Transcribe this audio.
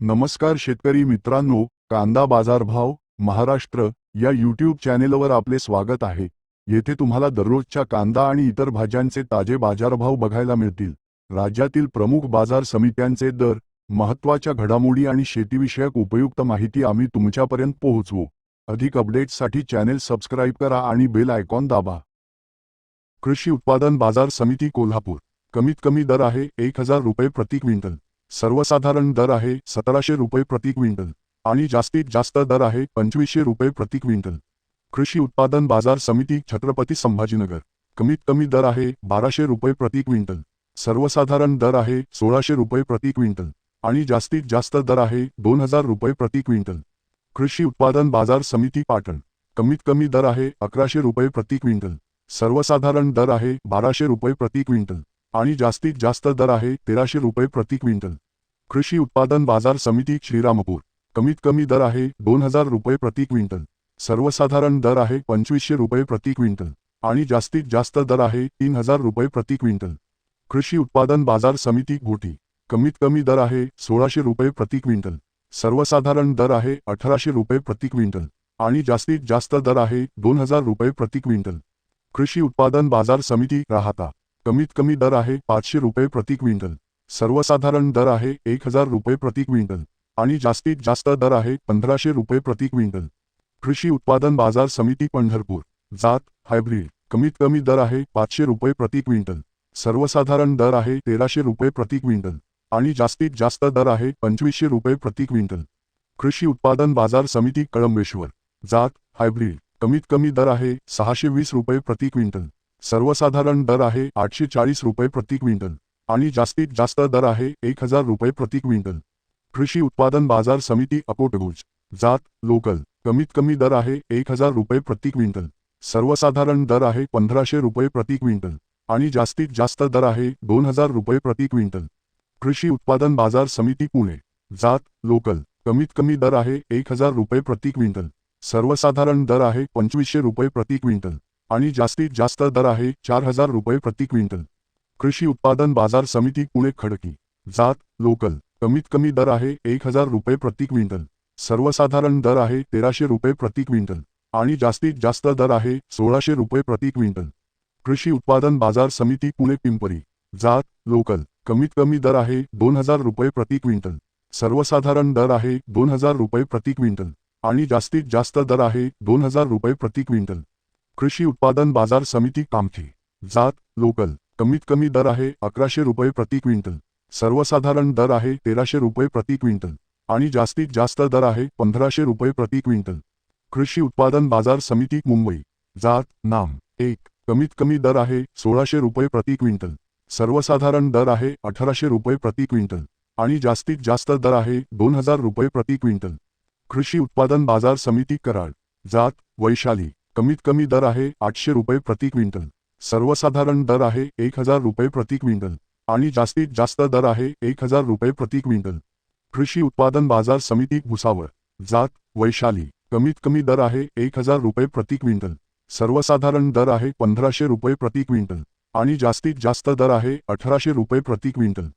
नमस्कार शेतकरी मित्रांनो कांदा बाजारभाव महाराष्ट्र या यूट्यूब चॅनेलवर आपले स्वागत आहे. येथे तुम्हाला दररोजच्या कांदा आणि इतर भाज्यांचे ताजे बाजारभाव बघायला मिळतील. राज्यातील प्रमुख बाजार समित्यांचे दर महत्त्वाच्या घडामोडी आणि शेतीविषयक उपयुक्त माहिती आम्ही तुमच्यापर्यंत पोहोचवू. अधिक अपडेट्ससाठी चॅनेल सबस्क्राईब करा आणि बेल आयकॉन दाबा. कृषी उत्पादन बाजार समिती कोल्हापूर. कमीत कमी दर आहे एक हजार रुपये प्रति क्विंटल. सर्वसाधारण दर आहे सतराशे रुपये प्रति क्विंटल आणि जास्तीत जास्त दर आहे पंचवीसशे रुपये प्रति क्विंटल. कृषी उत्पादन बाजार समिती छत्रपती संभाजीनगर. कमीत कमी दर आहे बाराशे रुपये प्रति क्विंटल. सर्वसाधारण दर आहे सोळाशे रुपये प्रति क्विंटल आणि जास्तीत जास्त दर आहे दोन हजार रुपये प्रति क्विंटल. कृषी उत्पादन बाजार समिती पाटण. कमीत कमी दर आहे अकराशे रुपये प्रति क्विंटल. सर्वसाधारण दर आहे बाराशे रुपये प्रति क्विंटल आणि जास्तीत जास्त दर आहे तेराशे रुपये प्रति क्विंटल. कृषी उत्पादन बाजार समिती श्रीरामपूर. कमीत कमी दर आहे दोन हजार रुपये प्रति क्विंटल. सर्वसाधारण दर आहे पंचवीसशे रुपये प्रति क्विंटल. आणि जास्तीत जास्त दर आहे तीन हजार रुपये प्रति क्विंटल. कृषी उत्पादन बाजार समिती घोटी. कमीत कमी दर आहे सोळाशे रुपये प्रति क्विंटल. सर्वसाधारण दर आहे अठराशे रुपये प्रति क्विंटल. आणि जास्तीत जास्त दर आहे दोन हजार रुपये प्रति क्विंटल. कृषी उत्पादन बाजार समिती राहता. कमीत कमी दर आहे पाचशे रुपये प्रति क्विंटल. सर्वसाधारण दर आहे एक हजार रुपये प्रति क्विंटल आणि जास्तीत जास्त दर आहे पंधराशे रुपये प्रति क्विंटल. कृषी उत्पादन बाजार समिती पंढरपूर जात हायब्रिड कमीत कमी दर आहे पाचशे रुपये प्रति क्विंटल. सर्वसाधारण दर आहे तेराशे रुपये प्रति क्विंटल आणि जास्तीत जास्त दर आहे पंचवीसशे रुपये प्रति क्विंटल. कृषी उत्पादन बाजार समिती कळंबेश्वर जात हायब्रिड कमीत कमी दर आहे सहाशे वीस रुपये प्रति क्विंटल. सर्वसाधारण दर आहे आठशे चाळीस रुपये प्रति क्विंटल. आणि जास्तीत जास्त दर आहे एक हजार रुपये प्रति क्विंटल. कृषी उत्पादन बाजार समिती अकोटगुज जात लोकल. कमीत कमी दर आहे एक हजार रुपये प्रति क्विंटल. सर्वसाधारण दर आहे पंधराशे रुपये प्रति क्विंटल. आणि जास्तीत जास्त दर आहे दोन हजार रुपये प्रति क्विंटल. कृषी उत्पादन बाजार समिती पुणे. जात लोकल. कमीत कमी दर आहे एक हजार रुपये प्रति क्विंटल. सर्वसाधारण दर आहे पंचवीसशे रुपये प्रति क्विंटल. आणि जास्तीत जास्त दर आहे चार हजार रुपये प्रति क्विंटल. कृषी उत्पादन बाजार समिती पुणे खडकी. जात लोकल. कमीत कमी दर आहे एक हजार रुपये प्रति क्विंटल. सर्वसाधारण दर आहे तेराशे रुपये प्रति क्विंटल. आणि जास्तीत जास्त दर आहे सोळाशे रुपये प्रति क्विंटल. कृषी उत्पादन बाजार समिती पुणे पिंपरी. जात लोकल. कमीत कमी दर आहे दोन हजार रुपये प्रति क्विंटल. सर्वसाधारण दर आहे दोन हजार रुपये प्रति क्विंटल. आणि जास्तीत जास्त दर आहे दोन हजार रुपये प्रति क्विंटल. कृषी उत्पादन बाजार समिती कामठी. जात लोकल. कमीत कमी दर आहे अकराशे रुपये प्रति क्विंटल. सर्वसाधारण दर आहे तेराशे रुपये प्रति क्विंटल. आणि जास्तीत जास्त दर आहे पंधराशे रुपये प्रति क्विंटल. कृषी उत्पादन बाजार समिती मुंबई. जात नाम. एक. कमीत कमी दर आहे सोळाशे रुपये प्रति क्विंटल. सर्वसाधारण दर आहे अठराशे रुपये प्रति क्विंटल. आणि जास्तीत जास्त दर आहे दोन हजार रुपये प्रति क्विंटल. कृषी उत्पादन बाजार समिती कराड. जात वैशाली. कमीत कमी दर आहे आठशे रुपये प्रति क्विंटल. सर्वसाधारण दर आहे एक हजार रुपये प्रति क्विंटल आणि जास्तीत जास्त दर आहे एक हजार रुपये प्रति क्विंटल. कृषी उत्पादन बाजार समिती भुसावळ जात वैशाली कमीत कमी दर आहे एक हजार रुपये प्रति क्विंटल. सर्वसाधारण दर आहे पंधराशे रुपये प्रति क्विंटल आणि जास्तीत जास्त दर आहे अठराशे रुपये प्रति क्विंटल.